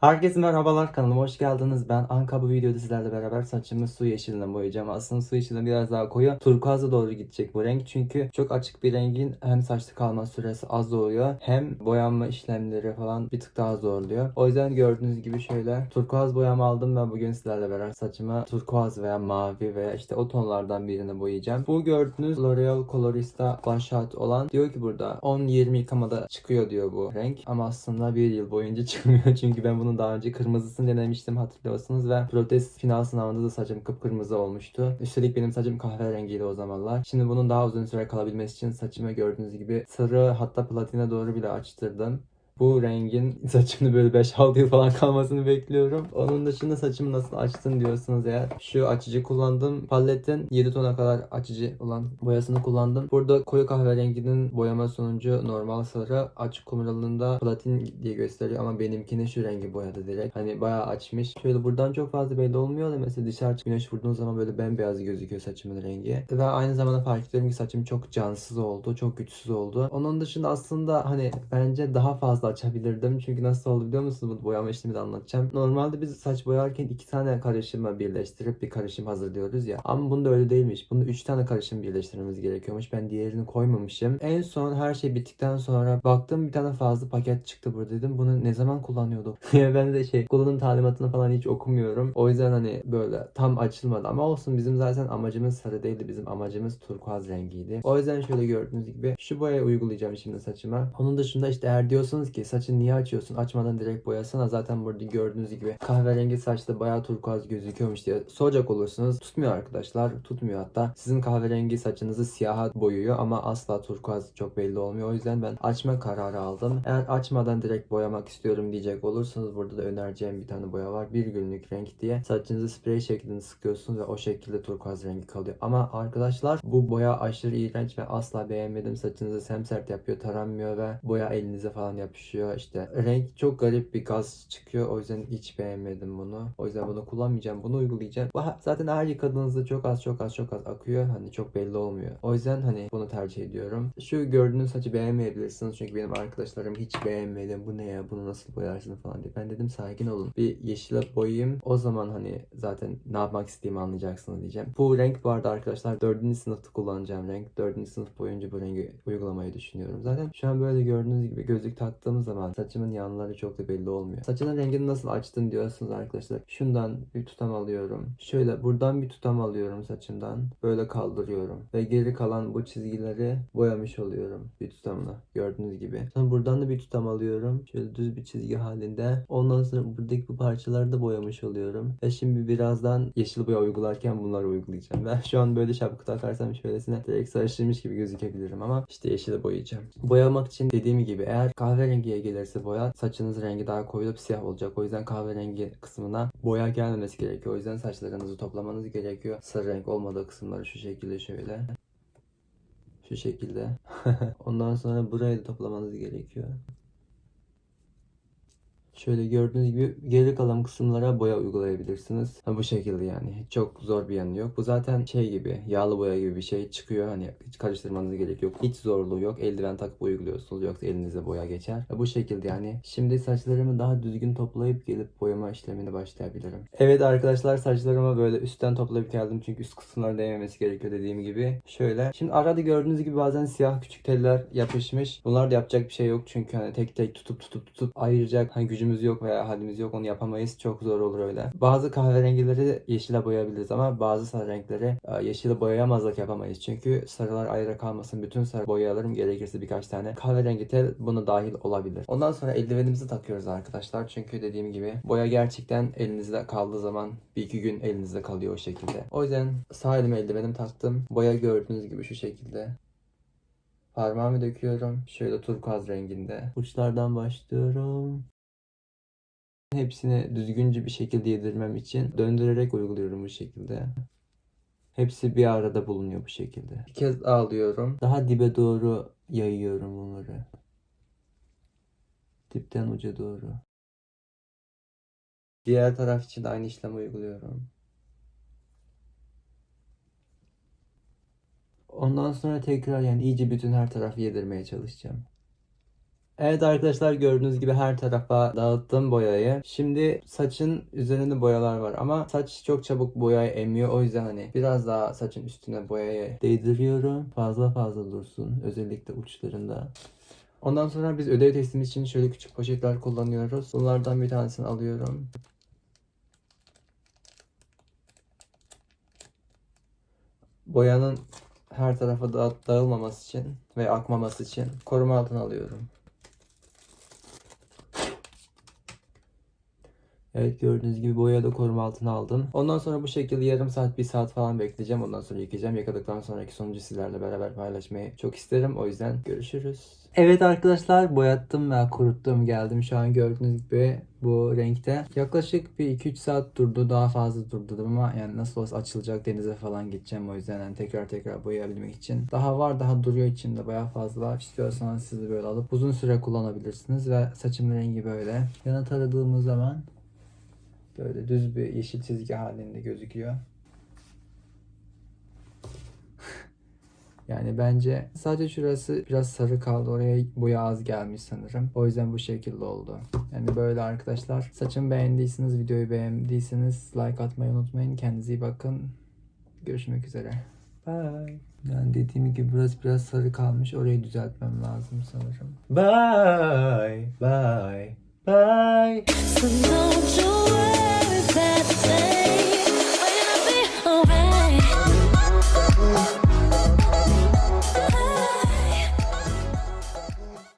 Herkese merhabalar kanalıma hoş geldiniz. Ben Anka bu videoda sizlerle beraber saçımı su yeşiline boyayacağım. Aslında su yeşiline biraz daha koyu. Turkuaza doğru gidecek bu renk. Çünkü çok açık bir rengin hem saçta kalma süresi az oluyor. Hem boyanma işlemleri falan bir tık daha zorluyor. O yüzden gördüğünüz gibi şöyle turkuaz boyamı aldım ve bugün sizlerle beraber saçımı turkuaz veya mavi veya işte o tonlardan birini boyayacağım. Bu gördüğünüz L'Oreal Colorista Out olan diyor ki burada 10-20 yıkamada çıkıyor diyor bu renk. Ama aslında bir yıl boyunca çıkmıyor. Çünkü ben bunun daha önce kırmızısını denemiştim hatırlıyorsunuz ve protest final sınavında da saçım kıpkırmızı olmuştu. Üstelik benim saçım kahverengiydi o zamanlar. Şimdi bunun daha uzun süre kalabilmesi için saçımı gördüğünüz gibi sarı hatta platine doğru bile açtırdım. Bu rengin saçımda böyle 5-6 yıl falan kalmasını bekliyorum. Onun dışında saçımı nasıl açtın diyorsunuz eğer. Şu açıcı kullandım. Paletin 7 tona kadar açıcı olan boyasını kullandım. Burada koyu kahverenginin boyama sonucu normal sarı. Açık kumralında platin diye gösteriyor ama benimkini şu rengi boyadı direkt. Hani bayağı açmış. Şöyle buradan çok fazla belli olmuyor da mesela dışarı güneş vurduğun zaman böyle bembeyaz gözüküyor saçımın rengi. Ve aynı zamanda fark ediyorum ki saçım çok cansız oldu. Çok güçsüz oldu. Onun dışında aslında hani bence daha fazla açabilirdim. Çünkü nasıl oldu biliyor musunuz? Bu boyama işlemi de anlatacağım. Normalde biz saç boyarken iki tane karışımı birleştirip bir karışım hazırlıyoruz ya. Ama bunda öyle değilmiş. Bunda üç tane karışım birleştirmemiz gerekiyormuş. Ben diğerini koymamışım. En son her şey bittikten sonra baktım bir tane fazla paket çıktı burada dedim. Bunu ne zaman kullanıyordum? Ya ben de şey kullanım talimatını falan hiç okumuyorum. O yüzden hani böyle tam açılmadı. Ama olsun bizim zaten amacımız sarı değildi. Bizim amacımız turkuaz rengiydi. O yüzden şöyle gördüğünüz gibi şu boyayı uygulayacağım şimdi saçıma. Onun dışında işte eğer diyorsunuz ki saçını niye açıyorsun? Açmadan direkt boyasana. Zaten burada gördüğünüz gibi kahverengi saçta bayağı turkuaz gözüküyormuş diye soracak olursunuz. Tutmuyor arkadaşlar. Tutmuyor hatta. Sizin kahverengi saçınızı siyaha boyuyor ama asla turkuaz çok belli olmuyor. O yüzden ben açma kararı aldım. Eğer açmadan direkt boyamak istiyorum diyecek olursanız burada da önereceğim bir tane boya var. Bir günlük renk diye. Saçınızı sprey şeklinde sıkıyorsunuz ve o şekilde turkuaz rengi kalıyor. Ama arkadaşlar bu boya aşırı iğrenç ve asla beğenmedim. Saçınızı semsert yapıyor, taranmıyor ve boya elinize falan yapışıyor. İşte renk çok garip bir gaz çıkıyor. O yüzden hiç beğenmedim bunu. O yüzden bunu kullanmayacağım. Bunu uygulayacağım. Zaten her yıkadığınızda çok az çok az çok az akıyor. Hani çok belli olmuyor. O yüzden hani bunu tercih ediyorum. Şu gördüğünüz saçı beğenmeyebilirsiniz. Çünkü benim arkadaşlarım hiç beğenmedi. Bu ne ya? Bunu nasıl boyarsın falan diye. Ben dedim sakin olun. Bir yeşile boyayayım. O zaman hani zaten ne yapmak istediğimi anlayacaksınız diyeceğim. Bu renk bu arada arkadaşlar 4. sınıfta kullanacağım renk. 4. sınıf boyunca bu rengi uygulamayı düşünüyorum. Zaten şu an böyle gördüğünüz gibi gözlük taktığım zaman saçımın yanları çok da belli olmuyor. Saçının rengini nasıl açtın diyorsunuz arkadaşlar. Şundan bir tutam alıyorum. Şöyle buradan bir tutam alıyorum saçımdan. Böyle kaldırıyorum. Ve geri kalan bu çizgileri boyamış oluyorum bir tutamla. Gördüğünüz gibi. Sonra buradan da bir tutam alıyorum. Şöyle düz bir çizgi halinde. Ondan sonra buradaki bu parçaları da boyamış oluyorum. Ve şimdi birazdan yeşil boya uygularken bunları uygulayacağım. Ben şu an böyle şapka takarsam şöylesine direkt sarıştırmış gibi gözükebilirim ama işte yeşile boyayacağım. Boyamak için dediğim gibi eğer kahverengiye gelirse boya saçınız rengi daha koyulup siyah olacak. O yüzden kahverengi kısmına boya gelmemesi gerekiyor. O yüzden saçlarınızı toplamanız gerekiyor. Sarı renk olmadığı kısımları şu şekilde şöyle. Şu şekilde. Ondan sonra burayı da toplamanız gerekiyor. Şöyle gördüğünüz gibi geri kalan kısımlara boya uygulayabilirsiniz. Ha, bu şekilde yani. Çok zor bir yanı yok. Bu zaten şey gibi yağlı boya gibi bir şey çıkıyor. Hani hiç karıştırmanız gerek yok. Hiç zorluğu yok. Eldiven takıp uyguluyorsunuz. Yoksa elinize boya geçer. Ha, bu şekilde yani. Şimdi saçlarımı daha düzgün toplayıp gelip boyama işlemine başlayabilirim. Evet arkadaşlar saçlarımı böyle üstten toplayıp geldim. Çünkü üst kısımlara değmemesi gerekiyor dediğim gibi. Şöyle. Şimdi arada gördüğünüz gibi bazen siyah küçük teller yapışmış. Bunlar da yapacak bir şey yok. Çünkü hani tek tek tutup tutup tutup ayıracak hani gücümüz yok veya halimiz yok onu yapamayız. Çok zor olur öyle. Bazı kahverengileri yeşile boyayabiliriz ama bazı sarı renkleri e, yeşile boyayamazlık yapamayız. Çünkü sarılar ayrı kalmasın. Bütün sarı boyayalım gerekirse birkaç tane. Kahverengi tel buna dahil olabilir. Ondan sonra eldivenimizi takıyoruz arkadaşlar. Çünkü dediğim gibi boya gerçekten elinizde kaldığı zaman bir iki gün elinizde kalıyor o şekilde. O yüzden sağ elime eldivenim taktım. Boya gördüğünüz gibi şu şekilde. Parmağımı döküyorum. Şöyle turkuaz renginde. Uçlardan başlıyorum. Hepsini düzgünce bir şekilde yedirmem için döndürerek uyguluyorum bu şekilde. Hepsi bir arada bulunuyor bu şekilde. Bir kez alıyorum. Daha dibe doğru yayıyorum bunları. Dipten uca doğru. Diğer taraf için aynı işlemi uyguluyorum. Ondan sonra tekrar yani iyice bütün her tarafı yedirmeye çalışacağım. Evet arkadaşlar gördüğünüz gibi her tarafa dağıttım boyayı. Şimdi saçın üzerinde boyalar var ama saç çok çabuk boyayı emiyor. O yüzden hani biraz daha saçın üstüne boyayı değdiriyorum. Fazla fazla dursun. Özellikle uçlarında. Ondan sonra biz ödev testimiz için şöyle küçük poşetler kullanıyoruz. Bunlardan bir tanesini alıyorum. Boyanın her tarafa da dağılmaması için ve akmaması için koruma altına alıyorum. Evet gördüğünüz gibi boyayı da koruma altına aldım. Ondan sonra bu şekilde yarım saat, bir saat falan bekleyeceğim. Ondan sonra yıkayacağım. Yıkadıktan sonraki sonucu sizlerle beraber paylaşmayı çok isterim. O yüzden görüşürüz. Evet arkadaşlar boyattım ve kuruttum geldim. Şu an gördüğünüz gibi bu renkte. Yaklaşık bir 2-3 saat durdu. Daha fazla durdu ama yani nasıl olsa açılacak denize falan gideceğim. O yüzden yani tekrar tekrar boyayabilmek için. Daha var daha duruyor içinde bayağı fazla. İstiyorsanız siz de böyle alıp uzun süre kullanabilirsiniz ve saçımın rengi böyle. Yana taradığımız zaman Böyle düz bir yeşil çizgi halinde gözüküyor. Yani bence sadece şurası biraz sarı kaldı. Oraya boya az gelmiş sanırım. O yüzden bu şekilde oldu. Yani böyle arkadaşlar. Saçımı beğendiyseniz, videoyu beğendiyseniz like atmayı unutmayın. Kendinize iyi bakın. Görüşmek üzere. Bye. Yani dediğim gibi burası biraz sarı kalmış. Orayı düzeltmem lazım sanırım. Bye. Bye. Bye.